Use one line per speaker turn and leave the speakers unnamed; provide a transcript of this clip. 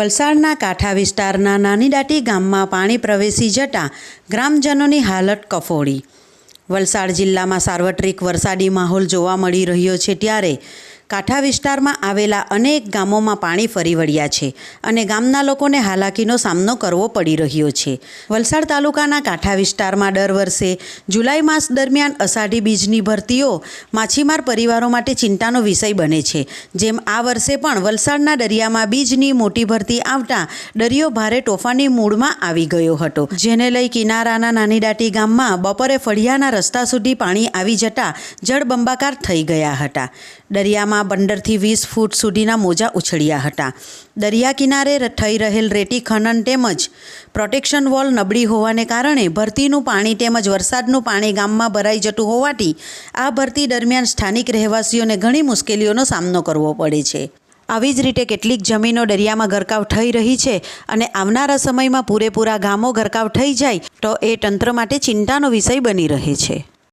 વલસાડના કાંઠા વિસ્તારના નાની દાટી ગામમાં પાણી પ્રવેશી જતાં ગ્રામજનોની હાલત કફોડી. વલસાડ જિલ્લામાં સાર્વત્રિક વરસાદી માહોલ જોવા મળી રહ્યો છે ત્યારે કાંઠા વિસ્તારમાં આવેલા અનેક ગામોમાં પાણી ફરી વળ્યા છે અને ગામના લોકોને હાલાકીનો સામનો કરવો પડી રહ્યો છે. વલસાડ તાલુકાના કાંઠા વિસ્તારમાં દર વર્ષે જુલાઈ માસ દરમિયાન અષાઢી બીજની ભરતીઓ માછીમાર પરિવારો માટે ચિંતાનો વિષય બને છે. જેમ આ વર્ષે પણ વલસાડના દરિયામાં બીજની મોટી ભરતી આવતા દરિયો ભારે તોફાની મૂડમાં આવી ગયો હતો. જેને લઈ કિનારાના નાની દાટી ગામમાં બપોરે ફળિયાના રસ્તા સુધી પાણી આવી જતા જળબંબાકાર થઈ ગયા હતા. દરિયામાં પંદરથી વીસ ફૂટ સુધીના મોજા ઉછળ્યા હતા. દરિયા કિનારે થઈ રહેલ રેતી ખનન તેમજ પ્રોટેક્શન વોલ નબળી હોવાને કારણે ભરતીનું પાણી તેમજ વરસાદનું પાણી ગામમાં ભરાઈ જતું હોવાથી આ ભરતી દરમિયાન સ્થાનિક રહેવાસીઓને ઘણી મુશ્કેલીઓનો સામનો કરવો પડે છે. આવી જ રીતે કેટલીક જમીનો દરિયામાં ગરકાવ થઈ રહી છે અને આવનારા સમયમાં પૂરેપૂરા ગામો ગરકાવ થઈ જાય તો એ તંત્ર માટે ચિંતાનો વિષય બની રહે છે.